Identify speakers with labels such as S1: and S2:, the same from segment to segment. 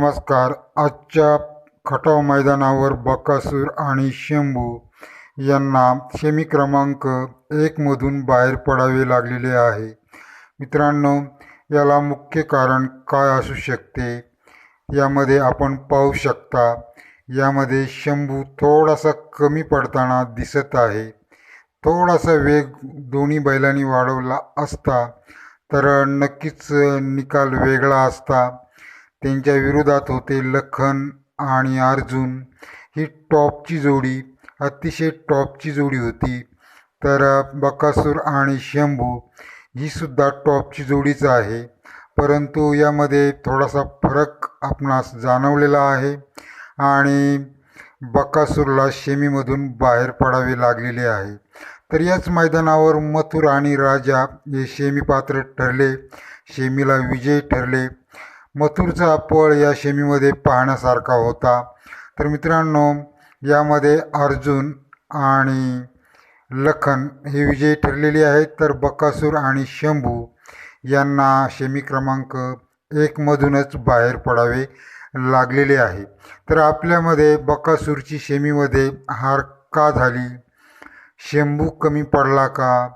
S1: नमस्कार. आजच्या खटाव मैदानावर बकासूर आणि शंभू यांना सेमी क्रमांक एकमधून बाहेर पडावे लागलेले आहे. मित्रांनो याला मुख्य कारण काय असू शकते? यामध्ये आपण पाहू शकता यामध्ये शंभू थोडासा कमी पडताना दिसत आहे. थोडासा वेग दोन्ही बैलांनी वाढवला असता तर नक्कीच निकाल वेगळा असता. त्यांच्या विरोधात होते लखन आणि अर्जुन. ही टॉपची जोडी अतिशय टॉपची जोडी होती. तर बकासूर आणि शंभू ही सुद्धा टॉपची जोडीच आहे. परंतु यामध्ये थोडासा फरक आपणास जाणवलेला आहे आणि बकासूरला शेमीमधून बाहेर पडावे लागलेले आहे. तर याच मैदानावर मथुर आणि राजा हे शेमी पात्र ठरले. शेमीला विजय ठरले. मथुरचा पळ या शेमीमध्ये पाहण्यासारखा होता. तर मित्रांनो यामध्ये अर्जुन आणि लखन हे विजयी ठरलेले आहेत. तर बकासूर आणि शंभू यांना शेमी क्रमांक एकमधूनच बाहेर पडावे लागलेले आहे. तर आपल्यामध्ये बकासूरची शेमीमध्ये हार का झाली? शंभू कमी पडला का?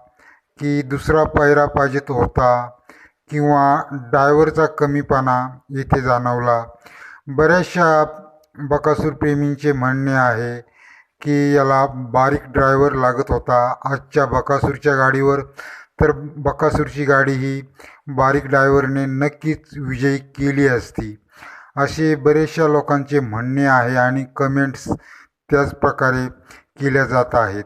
S1: की दुसरा पायरा पाहिजेत होता? किंवा डायवरचा कमीपणा येथे जाणवला. बऱ्याचशा बकासूर प्रेमींचे म्हणणे आहे की याला बारीक ड्रायव्हर लागत होता. आजच्या बकासूरच्या गाडीवर तर बकासूरची गाडी ही बारीक ड्रायव्हरने नक्कीच विजयी केली असती. असे बरेचशा लोकांचे म्हणणे आहे आणि कमेंट्स त्याच प्रकारे केल्या जात आहेत.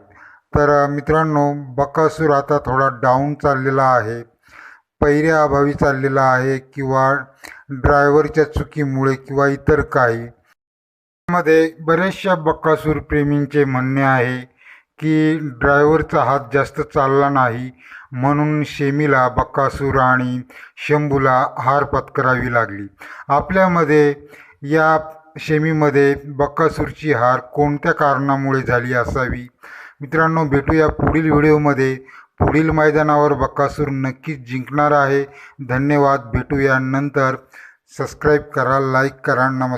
S1: तर मित्रांनो बकासूर आता थोडा डाऊन चाललेला आहे. पैऱ्या अभावी चाललेला आहे किंवा ड्रायव्हरच्या चुकीमुळे किंवा इतर काही. मध्ये बऱ्याचशा बक्कासूर प्रेमींचे म्हणणे आहे की ड्रायव्हरचा हात जास्त चालला नाही म्हणून शेमीला बक्कासूर आणि शंभूला हार पत्करावी लागली. आपल्यामध्ये या शेमीमध्ये बक्कासूरची हार कोणत्या कारणामुळे झाली असावी? मित्रांनो भेटूया पुढील व्हिडिओमध्ये. पुढील मैदानावर बक्कासूर नक्कीच जिंकणार आहे. धन्यवाद. भेटूया नंतर. सबस्क्राईब करा लाईक करा. नमस्कार.